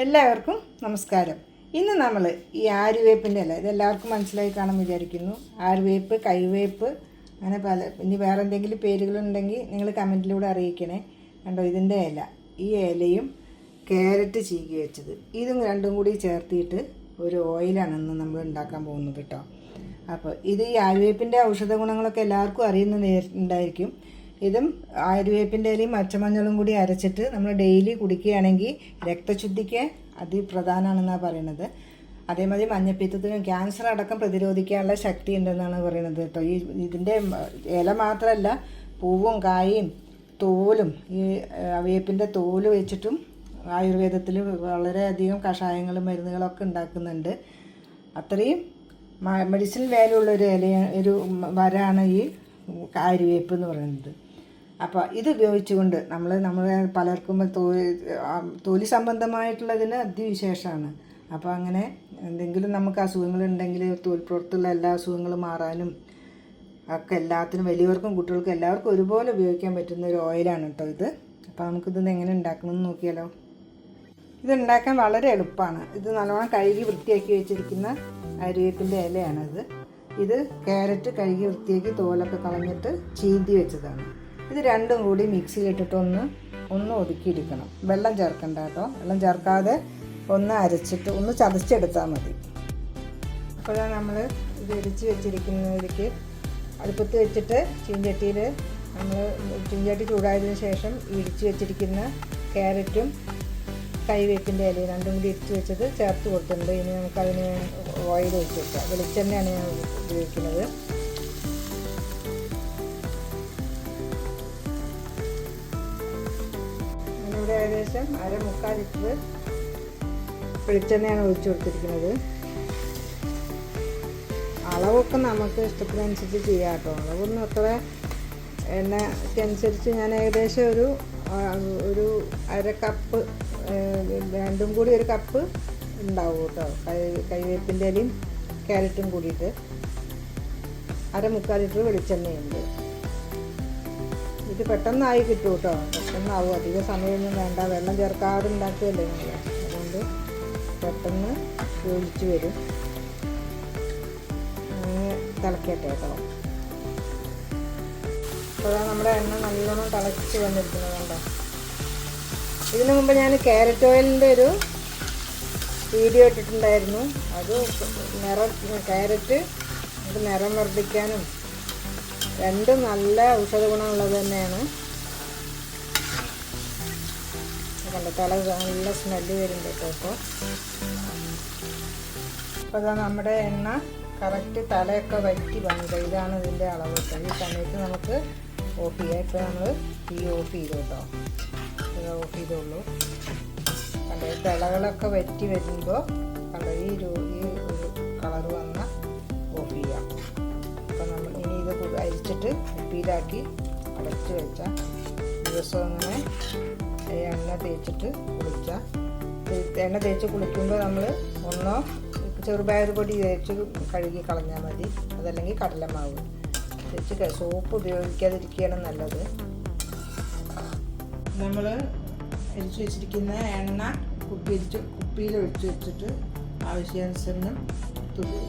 എല്ലാവർക്കും നമസ്കാരം. ഇന്ന് നമ്മൾ ഈ ആരുവേപ്പിന്റെ ഇല ഇതെല്ലാവർക്കും മനസ്സിലായി കാണാൻ വിചാരിക്കുന്നു. ആരുവേപ്പ് കൈവേപ്പ് അങ്ങനെ പല ഇനി വേറെ എന്തെങ്കിലും പേരുകളുണ്ടെങ്കിൽ നിങ്ങൾ കമന്റിലൂടെ അറിയിക്കണേ. കണ്ടോ ഇതിന്റെ ഇല ഈ ഇലയും ക്യാരറ്റ് ചീകി വെച്ചത്. ഇതും രണ്ടും കൂടി ചേർത്തിയിട്ട് ഒരു ഓയിലാണ് ഇന്ന് നമ്മൾ ഉണ്ടാക്കാൻ പോകുന്നത് കേട്ടോ. അപ്പോൾ ഇത് ഈ ആരുവേപ്പിന്റെ ഔഷധ ഗുണങ്ങളൊക്കെ എല്ലാവർക്കും അറിയുന്ന ഉണ്ടായിരിക്കും. ഇതും ആയുർവേപ്പിന്റെ ഇലയും പച്ചമഞ്ഞളും കൂടി അരച്ചിട്ട് നമ്മൾ ഡെയിലി കുടിക്കുകയാണെങ്കിൽ രക്തശുദ്ധിക്ക് അതിപ്രധാനമാണെന്നാണ് പറയുന്നത് അതേമാതിരി മഞ്ഞപ്പിത്തത്തിനും ക്യാൻസർ അടക്കം പ്രതിരോധിക്കാനുള്ള ശക്തി ഉണ്ടെന്നാണ് പറയുന്നത് കേട്ടോ. ഈ ഇതിന്റെ ഇല മാത്രമല്ല പൂവും കായും തോലും ഈ അവയപ്പിന്റെ തോൽ വെച്ചിട്ടും ആയുർവേദത്തിൽ വളരെയധികം കഷായങ്ങളും മരുന്നുകളൊക്കെ ഉണ്ടാക്കുന്നുണ്ട്. അത്രയും മെഡിസിൻ വാല്യൂ ഉള്ള ഒരു ഇല ഒരു വരാണ് ഈ ആര്യവേപ്പ് എന്ന് പറയുന്നത്. അപ്പോൾ ഇത് ഉപയോഗിച്ചുകൊണ്ട് നമ്മൾ നമ്മൾ പലർക്കും തോലി തോലി സംബന്ധമായിട്ടുള്ളതിന് അതിവിശേഷമാണ് അപ്പോൾ അങ്ങനെ എന്തെങ്കിലും നമുക്ക് അസുഖങ്ങളുണ്ടെങ്കിൽ തോൽപ്പുറത്തുള്ള എല്ലാ അസുഖങ്ങളും മാറാനും ഒക്കെ എല്ലാത്തിനും വലിയവർക്കും കുട്ടികൾക്കും എല്ലാവർക്കും ഒരുപോലെ ഉപയോഗിക്കാൻ പറ്റുന്ന ഒരു ഓയിലാണ് കേട്ടോ ഇത്. അപ്പോൾ നമുക്കിത് എങ്ങനെ ഉണ്ടാക്കണമെന്ന് നോക്കിയാലോ. ഇത് ഉണ്ടാക്കാൻ വളരെ എളുപ്പമാണ്. ഇത് നല്ലോണം കഴുകി വൃത്തിയാക്കി വെച്ചിരിക്കുന്ന അരിവേപ്പിന്റെ ഇലയാണിത്. ഇത് ക്യാരറ്റ് കഴുകി വൃത്തിയാക്കി തോലൊക്കെ കളഞ്ഞിട്ട് ചീന്തി വെച്ചതാണ്. ഇത് രണ്ടും കൂടി മിക്സിയിലിട്ടിട്ട് ഒന്ന് ഒതുക്കിയെടുക്കണം വെള്ളം ചേർക്കണ്ട കേട്ടോ. വെള്ളം ചേർക്കാതെ ഒന്ന് അരച്ചിട്ട് ഒന്ന് ചതച്ചെടുത്താൽ മതി. അപ്പോൾ നമ്മൾ ഇത് ഇടിച്ച് വെച്ചിരിക്കുന്നതിലേക്ക് അടുപ്പത്ത് വെച്ചിട്ട് ചീഞ്ചട്ടിയിൽ നമ്മൾ ചീഞ്ചട്ടി ചൂടായതിനു ശേഷം ഇടിച്ച് വെച്ചിരിക്കുന്ന ക്യാരറ്റും കൈവേപ്പിന്റെ ഇലയും രണ്ടും കൂടി ഇടിച്ച് വെച്ചത് ചേർത്ത് കൊടുത്തിട്ടുണ്ട്. ഇനി നമുക്കതിന് ഓയിൽ ഒഴിച്ച് വെക്കാം. വെളിച്ചെണ്ണയാണ് ഞാൻ ഉപയോഗിക്കുന്നത്. ഞാനിവിടെ ഏകദേശം അര മുക്കാൽ ലിറ്റർ വെളിച്ചെണ്ണയാണ് ഒഴിച്ചു കൊടുത്തിരിക്കുന്നത്. അളവൊക്കെ നമുക്ക് ഇഷ്ടത്തിനനുസരിച്ച് ചെയ്യാം കേട്ടോ. അളവൊന്നും അത്ര എണ്ണയ്ക്കനുസരിച്ച് ഞാൻ ഏകദേശം ഒരു ഒരു അര കപ്പ് രണ്ടും കൂടി ഒരു കപ്പ് ഉണ്ടാവും കേട്ടോ. കൈ കൈവേപ്പിന്റെ ഇലയും ക്യാരറ്റും കൂടിയിട്ട്. അര മുക്കാൽ ലിറ്റർ വെളിച്ചെണ്ണയുണ്ട്. ഇത് പെട്ടെന്നായി കിട്ടും കേട്ടോ പെട്ടെന്നാവും. അധിക സമയമൊന്നും വേണ്ട. വെള്ളം ചേർക്കാതെ ഉണ്ടാക്കുകയല്ലേ നിങ്ങൾ? അതുകൊണ്ട് പെട്ടെന്ന് യോജിച്ച് വരും. അങ്ങനെ തിളക്കട്ടെ കേട്ടോ. അപ്പോഴാണ് നമ്മുടെ എണ്ണ നല്ലോണം തിളച്ച് വന്നിരിക്കുന്നത് കണ്ടോ? ഇതിനു മുമ്പ് ഞാൻ ക്യാരറ്റ് ഓയിലിന്റെ ഒരു വീഡിയോ ഇട്ടിട്ടുണ്ടായിരുന്നു. അത് നിറം ക്യാരറ്റ് നമുക്ക് നിറം വർദ്ധിക്കാനും രണ്ടും നല്ല ഔഷധ ഗുണമുള്ളത് തന്നെയാണ്. തല നല്ല സ്മെല്ല് വരുന്നുണ്ട് കേട്ടോ ഇപ്പോൾ അപ്പോൾ അതാ നമ്മുടെ എണ്ണ കറക്റ്റ് തലയൊക്കെ വറ്റി വന്നത് ഇതാണ് ഇതിന്റെ അളവ് ഈ സമയത്ത് നമുക്ക് ഓഫ് ചെയ്യാം. ഇപ്പോൾ നമ്മൾ തീ ഓഫ് ചെയ്തു കേട്ടോ. ഇത് ഓഫ് ചെയ്തോളൂ കണ്ടോ തിളകളൊക്കെ വറ്റി വരുമ്പോൾ കണ്ടോ ഈ കളർ വന്ന ഓഫ് ചെയ്യാം. അരിച്ചിട്ട് കുപ്പിയിലാക്കി അടച്ച് വെച്ചാൽ ദിവസം അങ്ങനെ എണ്ണ തേച്ചിട്ട് കുളിച്ചാൽ എണ്ണ തേച്ച് കുളിക്കുമ്പോൾ നമ്മൾ ഒന്നോ ചെറുപയർ പൊടി തേച്ച് കഴുകി കളഞ്ഞാൽ മതി. അതല്ലെങ്കിൽ കടലമാവ്. തേച്ച് സോപ്പ് ഉപയോഗിക്കാതിരിക്കുകയാണ് നല്ലത്. നമ്മൾ എരിച്ചു വെച്ചിരിക്കുന്ന എണ്ണ കുപ്പിയിൽ കുപ്പിയിൽ ഒഴിച്ചു വെച്ചിട്ട് ആവശ്യാനുസരണം തുള്ളി